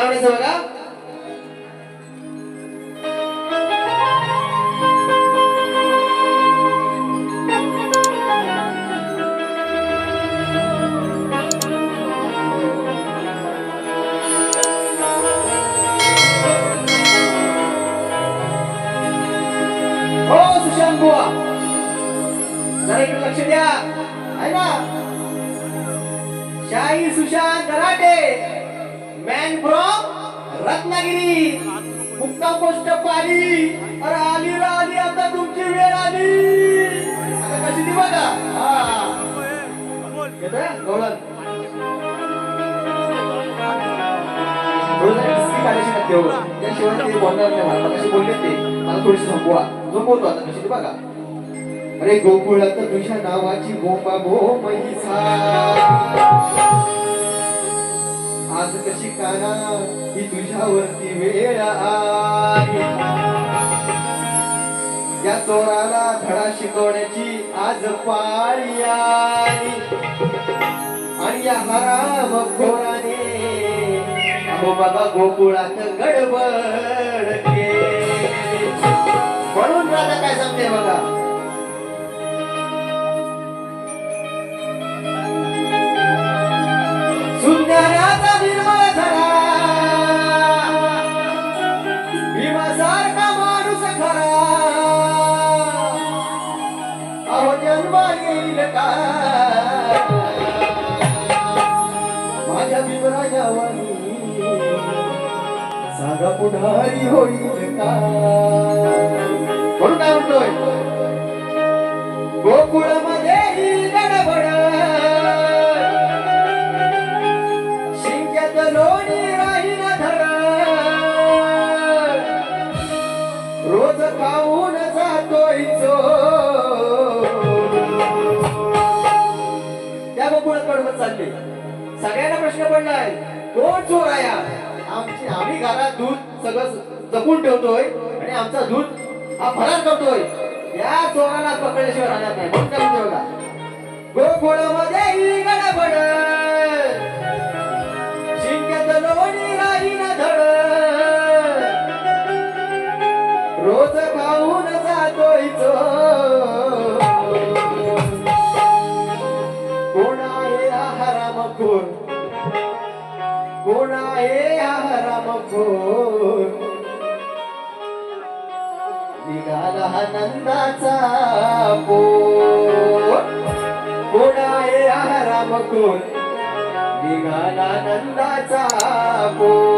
सादर करतोय काय म्हणायचं बघा हो सुशांत बुवा जरा इकडे मॅन फ्रॉम रत्नागिरी. मुक्का पोस्ट पाली अरे आली रा आली. आता तुमची वेळ आली. आता कशी ती बघा. हा. येतोय? काढायची त्याशिवाय ते बोलणार नाही मला. कशी बोलले ते. मला थोडीशी झोपवा झोपवतो आता कशी बघा. अरे गोकुळात तुझ्या नावाची बोंबा बोंब आज कशी काना ही तुझ्यावरती वेळ आली या चोराला धडा शिकवण्याची आज पाळी आली आणि या हराम खोराने अहो बाबा गोकुळात गडबड माझ्या भीमराजावानी सागा पुढारी होईल का म्हणून काय म्हणतोय? गडबड. शिंक्यात लोणी राहील धड रोज खाऊ सगळ्यांना प्रश्न पडलाय. कोण चोर आहे आमची आम्ही घरात दूध सगळं जपून ठेवतोय आणि आमचा दूध हा फरार करतोय. या चोराला पकडल्याशिवाय राहणार नाही. म्हणून काय म्हणतोय कोण आहे हा हरामखोर निघाला हा नंदाचा पोर. कोण आहे हा हरामखोर निघाला नंदाचा पोर.